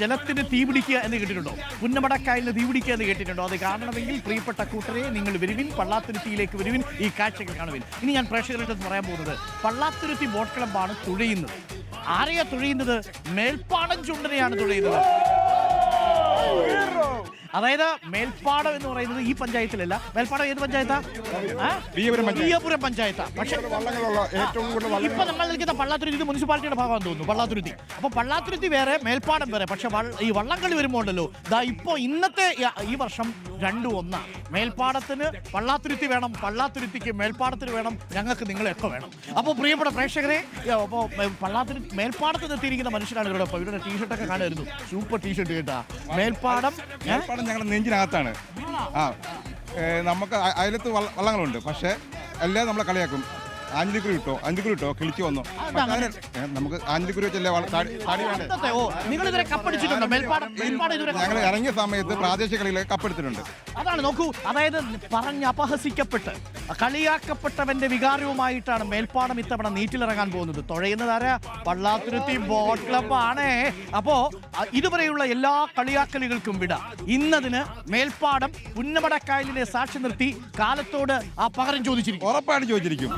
ജലത്തിന് തീ പിടിക്കുക എന്ന് കേട്ടിട്ടുണ്ടോ? പുന്നമടക്കായലിന് തീ പിടിക്കുക എന്ന് കേട്ടിട്ടുണ്ടോ? അത് കാണണമെങ്കിൽ പ്രിയപ്പെട്ട കൂട്ടരെ നിങ്ങൾ വരുവിൻ പള്ളാത്തുരുത്തിയിലേക്ക് വരുവിൻ ഈ കാഴ്ചകൾ കാണുവിൻ. ഇനി ഞാൻ പ്രേക്ഷകരുടെ പറയാൻ പോകുന്നത് പള്ളാത്തുരുത്തി ബോട്ട് ക്ലബ്ബാണ് തുഴയുന്നത്. ആരെയാ തുഴയുന്നത്? മേൽപ്പാടം ചുണ്ടനെയാണ് തുഴയുന്നത്. അതായത് മേൽപ്പാടം എന്ന് പറയുന്നത് ഈ പഞ്ചായത്തിലല്ല. മേൽപ്പാടം ഏത് പഞ്ചായത്താ? ആ? പഞ്ചായത്ത്. പക്ഷെ ഇപ്പൊ നമ്മൾ നിൽക്കുന്ന പള്ളാത്തുരുത്തി മുനിസിപ്പാലിറ്റിയുടെ ഭാഗമാണെന്ന് തോന്നുന്നു പള്ളാത്തുരുത്തി. അപ്പൊ പള്ളാത്തുരുത്തി വേറെ മേൽപ്പാടം വേറെ. പക്ഷെ ഈ വള്ളംകളി വരുമ്പോൾ ഉണ്ടല്ലോ ദാ ഇപ്പൊ ഇന്നത്തെ ഈ- വർഷം രണ്ടും ഒന്നാ. മേൽപ്പാടത്തിന് പള്ളാത്തുരുത്തി വേണം പള്ളാത്തുരുത്തിക്ക് മേൽപ്പാടത്തിന് വേണം ഞങ്ങൾക്ക് നിങ്ങളെയൊക്കെ വേണം. അപ്പോൾ പ്രിയപ്പെട്ട പ്രേക്ഷകരെ അപ്പോൾ പള്ളാത്തുരുത്തി മേൽപ്പാടത്ത് നിർത്തിയിരിക്കുന്ന മനുഷ്യരാണ് ഇവരുടെ ഇവരുടെ ടീഷർട്ടൊക്കെ കാണുമായിരുന്നു സൂപ്പർ ടീഷർട്ട് കേട്ടാ. മേൽപ്പാടം ഏർപ്പാടം ഞങ്ങളുടെ നെഞ്ചിനകത്താണ്. ആ നമുക്ക് അതിലത്ത് വള്ള- വള്ളങ്ങളുണ്ട്. പക്ഷേ എല്ലാം നമ്മളെ കളിയാക്കും. ആഞ്ഞിലിക്കുരു കിട്ടോ? അഞ്ചിക്കുരു കിട്ടോ? കിളിച്ചു വന്നോ? ഏ, നമുക്ക് ആഞ്ഞിലിക്കുരു വെച്ചല്ലേ വള്ള- താടി താടി വേണ്ടേ? അന്നത്തെ ഓ നിങ്ങൾ ഇതുവരെ കപ്പടിച്ചിട്ടുണ്ടോ മേൽപ്പാടം മേൽപ്പാടം ഇതുവരെ ഞങ്ങൾ ഇറങ്ങിയ സമയത്ത് പ്രാദേശിക കളിയിലെ കപ്പെടുത്തിട്ടുണ്ട് അതാണ് നോക്കൂ അതായത് പറഞ്ഞ് അപഹസിക്കപ്പെട്ട് കളിയാക്കപ്പെട്ടവന്റെ വികാരവുമായിട്ടാണ് മേൽപ്പാടം ഇത്തവണ നീറ്റിലിറങ്ങാൻ പോകുന്നത്. തുഴയുന്നത് ആരാ? പള്ളാത്തുരുത്തി ബോട്ട് ക്ലബ് ആണേ. അപ്പോ അ, ഇതുവരെയുള്ള എല്ലാ കളിയാക്കലുകൾക്കും വിട. ഇന്നതിന് മേൽപ്പാടം പുന്നമടക്കായലിനെ സാക്ഷി നിർത്തി കാലത്തോട് ആ പകരം ചോദിച്ചിരിക്കും. ഉറപ്പായിട്ട് ചോദിച്ചിരിക്കും.